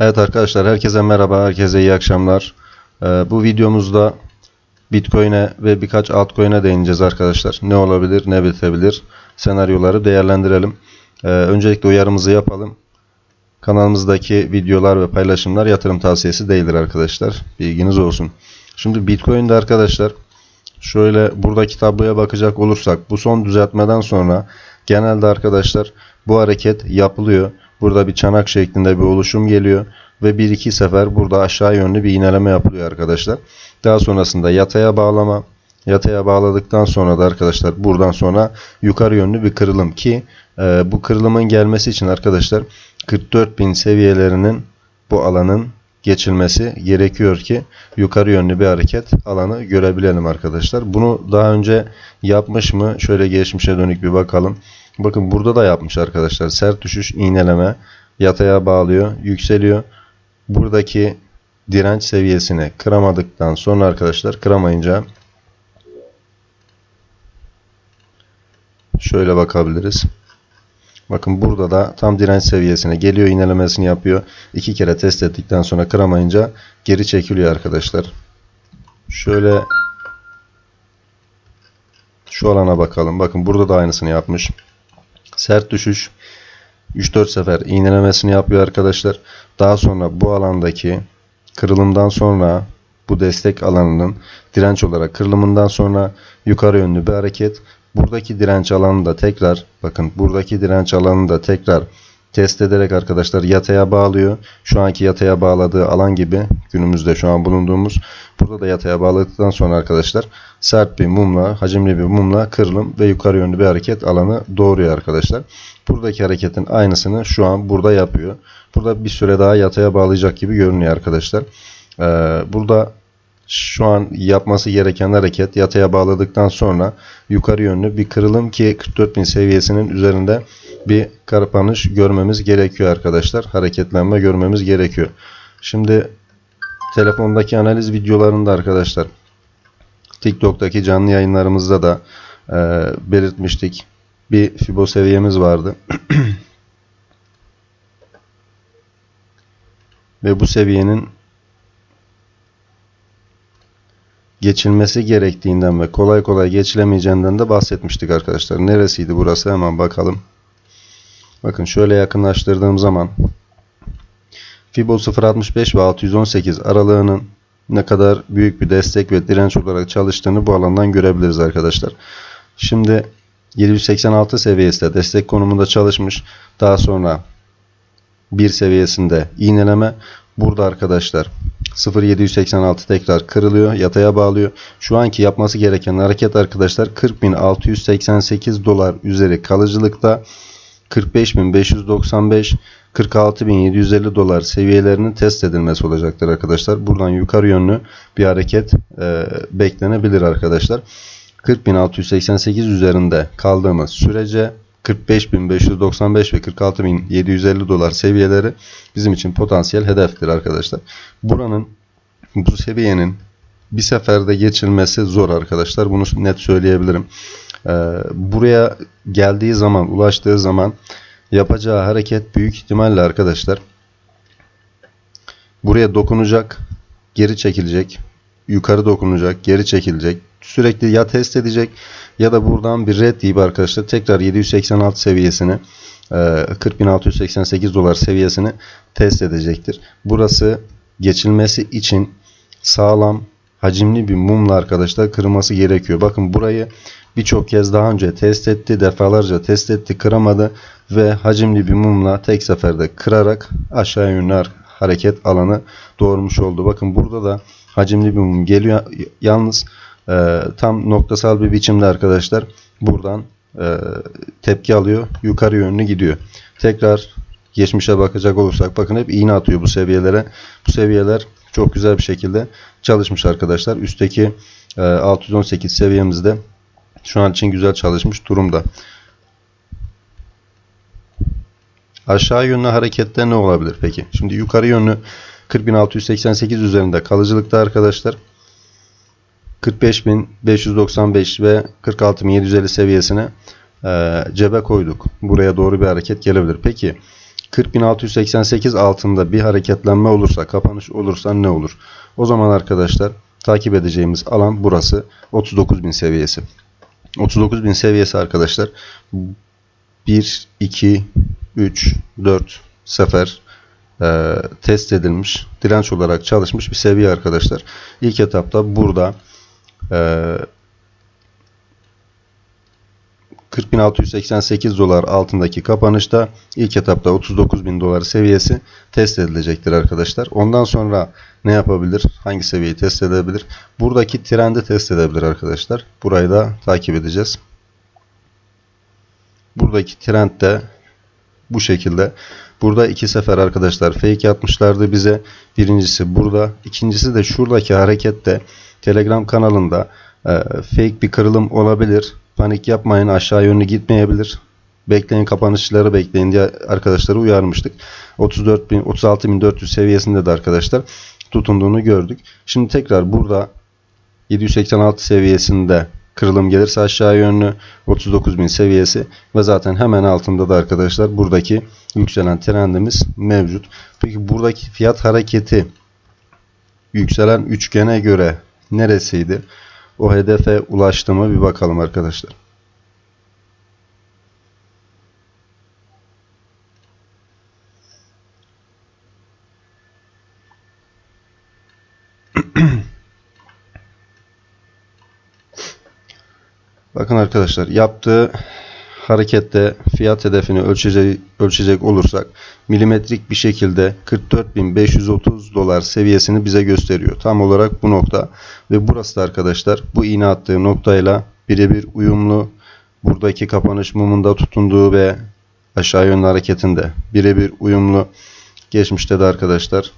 Evet arkadaşlar herkese merhaba, herkese iyi akşamlar. Ee, bu videomuzda Bitcoin'e ve birkaç altcoin'e değineceğiz arkadaşlar. Ne olabilir, ne bitebilir senaryoları değerlendirelim. Ee, öncelikle uyarımızı yapalım. Kanalımızdaki videolar ve paylaşımlar yatırım tavsiyesi değildir arkadaşlar. Bilginiz olsun. Şimdi Bitcoin'de arkadaşlar şöyle buradaki tabloya bakacak olursak bu son düzeltmeden sonra genelde arkadaşlar bu hareket yapılıyor. Burada bir çanak şeklinde bir oluşum geliyor ve bir iki sefer burada aşağı yönlü bir iğneleme yapılıyor arkadaşlar. Daha sonrasında yataya bağlama, yataya bağladıktan sonra da arkadaşlar buradan sonra yukarı yönlü bir kırılım ki e, bu kırılımın gelmesi için arkadaşlar 44.000 seviyelerinin bu alanın geçilmesi gerekiyor ki yukarı yönlü bir hareket alanı görebilelim arkadaşlar. Bunu daha önce yapmış mı? Şöyle geçmişe dönük bir bakalım. Bakın burada da yapmış arkadaşlar. Sert düşüş, iğneleme, yataya bağlıyor, yükseliyor. Buradaki direnç seviyesini kıramadıktan sonra arkadaşlar kıramayınca şöyle bakabiliriz. Bakın burada da tam direnç seviyesine geliyor iğnelemesini yapıyor. İki kere test ettikten sonra kıramayınca geri çekiliyor arkadaşlar. Şöyle şu alana bakalım. Bakın burada da aynısını yapmış. Sert düşüş 3-4 sefer iğnelemesini yapıyor arkadaşlar. Daha sonra bu alandaki kırılımdan sonra bu destek alanının direnç olarak kırılımından sonra yukarı yönlü bir hareket. Buradaki direnç alanı da tekrar bakın buradaki direnç alanını da tekrar test ederek arkadaşlar yataya bağlıyor. Şu anki yataya bağladığı alan gibi günümüzde şu an bulunduğumuz burada da yataya bağladıktan sonra arkadaşlar sert bir mumla hacimli bir mumla kırılım ve yukarı yönlü bir hareket alanı doğuruyor arkadaşlar. Buradaki hareketin aynısını şu an burada yapıyor. Burada bir süre daha yataya bağlayacak gibi görünüyor arkadaşlar. Ee, burada şu an yapması gereken hareket yataya bağladıktan sonra yukarı yönlü bir kırılım ki 44.000 seviyesinin üzerinde bir kapanış görmemiz gerekiyor arkadaşlar. Hareketlenme görmemiz gerekiyor. Şimdi telefondaki analiz videolarında arkadaşlar TikTok'taki canlı yayınlarımızda da e, belirtmiştik. Bir Fibo seviyemiz vardı. Ve bu seviyenin geçilmesi gerektiğinden ve kolay kolay geçilemeyeceğinden de bahsetmiştik arkadaşlar. Neresiydi burası hemen bakalım. Bakın şöyle yakınlaştırdığım zaman Fibo 0.65 ve 618 aralığının ne kadar büyük bir destek ve direnç olarak çalıştığını bu alandan görebiliriz arkadaşlar. Şimdi 786 seviyesinde destek konumunda çalışmış. Daha sonra bir seviyesinde iğneleme. Burada arkadaşlar 0.786 tekrar kırılıyor. Yataya bağlıyor. Şu anki yapması gereken hareket arkadaşlar 40.688 dolar üzeri kalıcılıkta 45.595 46.750 dolar seviyelerinin test edilmesi olacaktır arkadaşlar. Buradan yukarı yönlü bir hareket e, beklenebilir arkadaşlar. 40.688 üzerinde kaldığımız sürece 45.595 ve 46.750 dolar seviyeleri bizim için potansiyel hedeftir arkadaşlar. Buranın bu seviyenin bir seferde geçilmesi zor arkadaşlar. Bunu net söyleyebilirim. Ee, buraya geldiği zaman, ulaştığı zaman yapacağı hareket büyük ihtimalle arkadaşlar buraya dokunacak, geri çekilecek, yukarı dokunacak, geri çekilecek. Sürekli ya test edecek ya da buradan bir red deyip arkadaşlar tekrar 786 seviyesini 40.688 dolar seviyesini test edecektir. Burası geçilmesi için sağlam hacimli bir mumla arkadaşlar kırılması gerekiyor. Bakın burayı birçok kez daha önce test etti. Defalarca test etti. Kıramadı. Ve hacimli bir mumla tek seferde kırarak aşağı yönlü hareket alanı doğurmuş oldu. Bakın burada da hacimli bir mum geliyor. Yalnız e, tam noktasal bir biçimde arkadaşlar buradan e, tepki alıyor. Yukarı yönlü gidiyor. Tekrar geçmişe bakacak olursak bakın hep iğne atıyor bu seviyelere. Bu seviyeler çok güzel bir şekilde çalışmış arkadaşlar. Üstteki e, 618 seviyemizde şu an için güzel çalışmış durumda. Aşağı yönlü harekette ne olabilir peki? Şimdi yukarı yönlü 40.688 üzerinde kalıcılıkta arkadaşlar 45.595 ve 46.750 seviyesine e, cebe koyduk. Buraya doğru bir hareket gelebilir. Peki 40.688 altında bir hareketlenme olursa, kapanış olursa ne olur? O zaman arkadaşlar takip edeceğimiz alan burası 39.000 seviyesi. 39.000 seviyesi arkadaşlar 1, 2, 3, 4 sefer e, test edilmiş, direnç olarak çalışmış bir seviye arkadaşlar. İlk etapta burada e, 40.688 dolar altındaki kapanışta ilk etapta 39.000 dolar seviyesi test edilecektir arkadaşlar. Ondan sonra ne yapabilir? Hangi seviyeyi test edebilir? Buradaki trendi test edebilir arkadaşlar. Burayı da takip edeceğiz. Buradaki trend de bu şekilde. Burada iki sefer arkadaşlar fake yapmışlardı bize. Birincisi burada. ikincisi de şuradaki harekette Telegram kanalında e, fake bir kırılım olabilir. Panik yapmayın aşağı yönlü gitmeyebilir. Bekleyin kapanışları bekleyin diye arkadaşları uyarmıştık. 34.000 36.400 seviyesinde de arkadaşlar tutunduğunu gördük. Şimdi tekrar burada 786 seviyesinde kırılım gelirse aşağı yönlü 39.000 seviyesi ve zaten hemen altında da arkadaşlar buradaki yükselen trendimiz mevcut. Peki buradaki fiyat hareketi yükselen üçgene göre neresiydi? O hedefe ulaştı bir bakalım arkadaşlar. Bakın arkadaşlar yaptığı harekette fiyat hedefini ölçecek, ölçecek olursak milimetrik bir şekilde 44.530 dolar seviyesini bize gösteriyor. Tam olarak bu nokta ve burası da arkadaşlar bu iğne attığı noktayla birebir uyumlu buradaki kapanış mumunda tutunduğu ve aşağı yönlü hareketinde birebir uyumlu geçmişte de arkadaşlar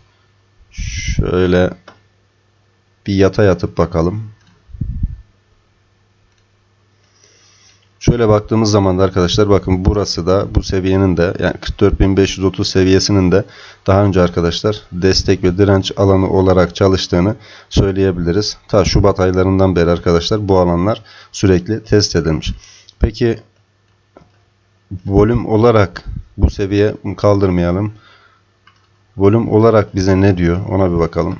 şöyle bir yata yatıp bakalım. Şöyle baktığımız zaman da arkadaşlar bakın burası da bu seviyenin de yani 44.530 seviyesinin de daha önce arkadaşlar destek ve direnç alanı olarak çalıştığını söyleyebiliriz. Ta Şubat aylarından beri arkadaşlar bu alanlar sürekli test edilmiş. Peki volüm olarak bu seviye kaldırmayalım. Volüm olarak bize ne diyor ona bir bakalım.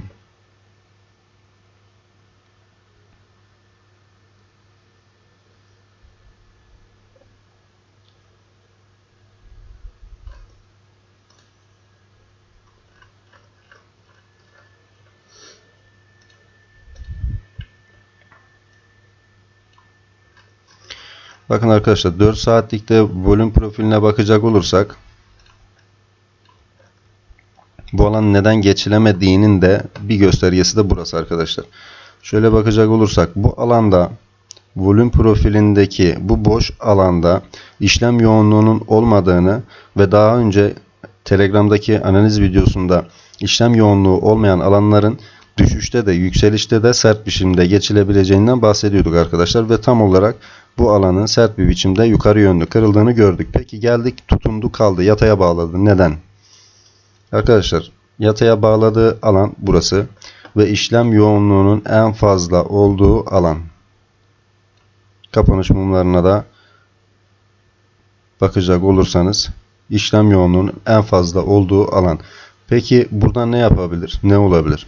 Bakın arkadaşlar 4 saatlikte volüm profiline bakacak olursak bu alan neden geçilemediğinin de bir göstergesi de burası arkadaşlar. Şöyle bakacak olursak bu alanda volüm profilindeki bu boş alanda işlem yoğunluğunun olmadığını ve daha önce Telegram'daki analiz videosunda işlem yoğunluğu olmayan alanların düşüşte de yükselişte de sert biçimde geçilebileceğinden bahsediyorduk arkadaşlar ve tam olarak bu alanın sert bir biçimde yukarı yönlü kırıldığını gördük. Peki geldik tutundu kaldı yataya bağladı. Neden? Arkadaşlar yataya bağladığı alan burası ve işlem yoğunluğunun en fazla olduğu alan. Kapanış mumlarına da bakacak olursanız işlem yoğunluğunun en fazla olduğu alan. Peki buradan ne yapabilir? Ne olabilir?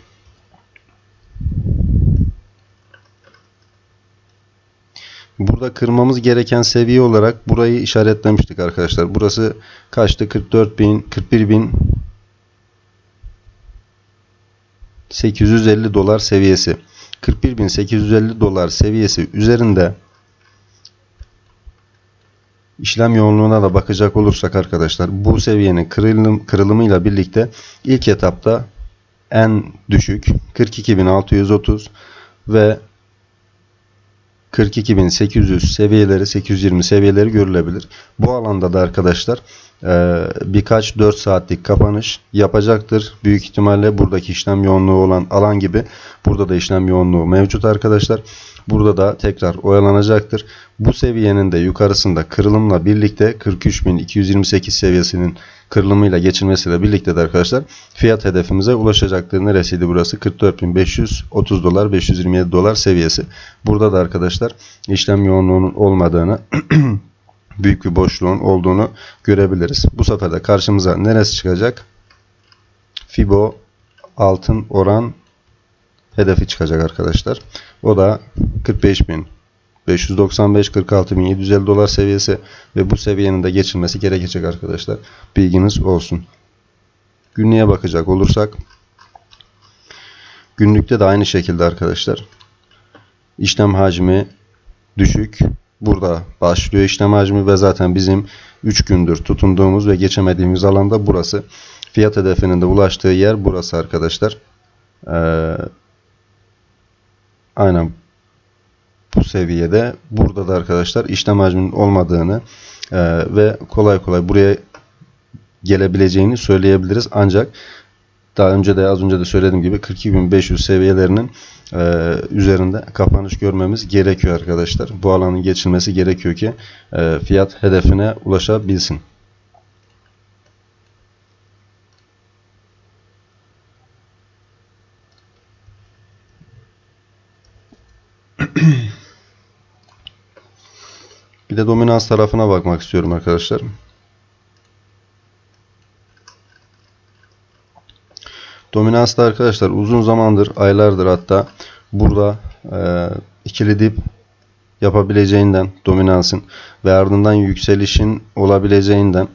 Burada kırmamız gereken seviye olarak burayı işaretlemiştik arkadaşlar. Burası kaçtı? 44.000, 41.000 850 dolar seviyesi. 41.850 dolar seviyesi üzerinde işlem yoğunluğuna da bakacak olursak arkadaşlar bu seviyenin kırılım, kırılımıyla birlikte ilk etapta en düşük 42.630 ve 42.800 seviyeleri 820 seviyeleri görülebilir. Bu alanda da arkadaşlar e, birkaç 4 saatlik kapanış yapacaktır. Büyük ihtimalle buradaki işlem yoğunluğu olan alan gibi burada da işlem yoğunluğu mevcut arkadaşlar. Burada da tekrar oyalanacaktır. Bu seviyenin de yukarısında kırılımla birlikte 43.228 seviyesinin kırılımıyla geçilmesiyle birlikte de arkadaşlar fiyat hedefimize ulaşacaktır. Neresiydi burası? 44.530 dolar 527 dolar seviyesi. Burada da arkadaşlar işlem yoğunluğunun olmadığını büyük bir boşluğun olduğunu görebiliriz. Bu sefer de karşımıza neresi çıkacak? Fibo altın oran hedefi çıkacak arkadaşlar. O da 45.000 595 46.750 dolar seviyesi ve bu seviyenin de geçilmesi gerekecek arkadaşlar. Bilginiz olsun. Günlüğe bakacak olursak günlükte de aynı şekilde arkadaşlar. İşlem hacmi düşük. Burada başlıyor işlem hacmi ve zaten bizim 3 gündür tutunduğumuz ve geçemediğimiz alanda burası. Fiyat hedefinin de ulaştığı yer burası arkadaşlar. Ee, aynen bu seviyede. Burada da arkadaşlar işlem hacminin olmadığını e, ve kolay kolay buraya gelebileceğini söyleyebiliriz. Ancak daha önce de az önce de söylediğim gibi 42.500 seviyelerinin e, üzerinde kapanış görmemiz gerekiyor arkadaşlar. Bu alanın geçilmesi gerekiyor ki e, fiyat hedefine ulaşabilsin. Bir de dominans tarafına bakmak istiyorum arkadaşlar. Dominansta arkadaşlar uzun zamandır, aylardır hatta burada e, ikili dip yapabileceğinden dominansın ve ardından yükselişin olabileceğinden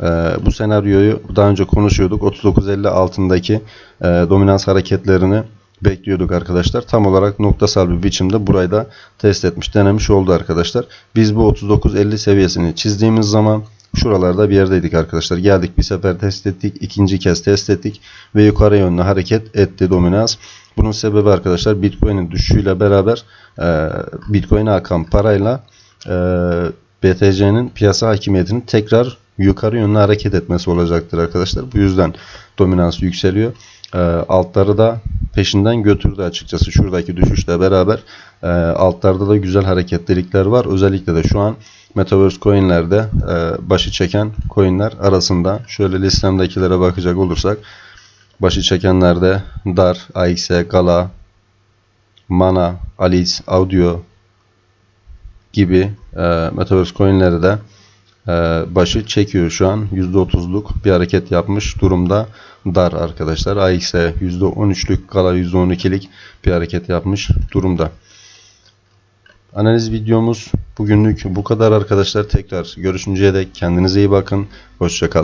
e, bu senaryoyu daha önce konuşuyorduk. 39.50 altındaki e, dominans hareketlerini bekliyorduk arkadaşlar. Tam olarak noktasal bir biçimde burayı da test etmiş, denemiş oldu arkadaşlar. Biz bu 39.50 seviyesini çizdiğimiz zaman şuralarda bir yerdeydik arkadaşlar. Geldik bir sefer test ettik, ikinci kez test ettik ve yukarı yönlü hareket etti dominans. Bunun sebebi arkadaşlar Bitcoin'in düşüşüyle beraber e, Bitcoin'e akan parayla e, BTC'nin piyasa hakimiyetinin tekrar yukarı yönlü hareket etmesi olacaktır arkadaşlar. Bu yüzden dominans yükseliyor. E, altları da peşinden götürdü açıkçası. Şuradaki düşüşle beraber e, altlarda da güzel hareketlilikler var. Özellikle de şu an Metaverse coinlerde e, başı çeken coinler arasında şöyle listemdekilere bakacak olursak başı çekenlerde DAR, AXE, Gala, Mana, Alice, Audio gibi e, Metaverse coinleri de başı çekiyor şu an. %30'luk bir hareket yapmış durumda dar arkadaşlar. AXE %13'lük, Gala %12'lik bir hareket yapmış durumda. Analiz videomuz bugünlük bu kadar arkadaşlar. Tekrar görüşünceye dek kendinize iyi bakın. Hoşçakalın.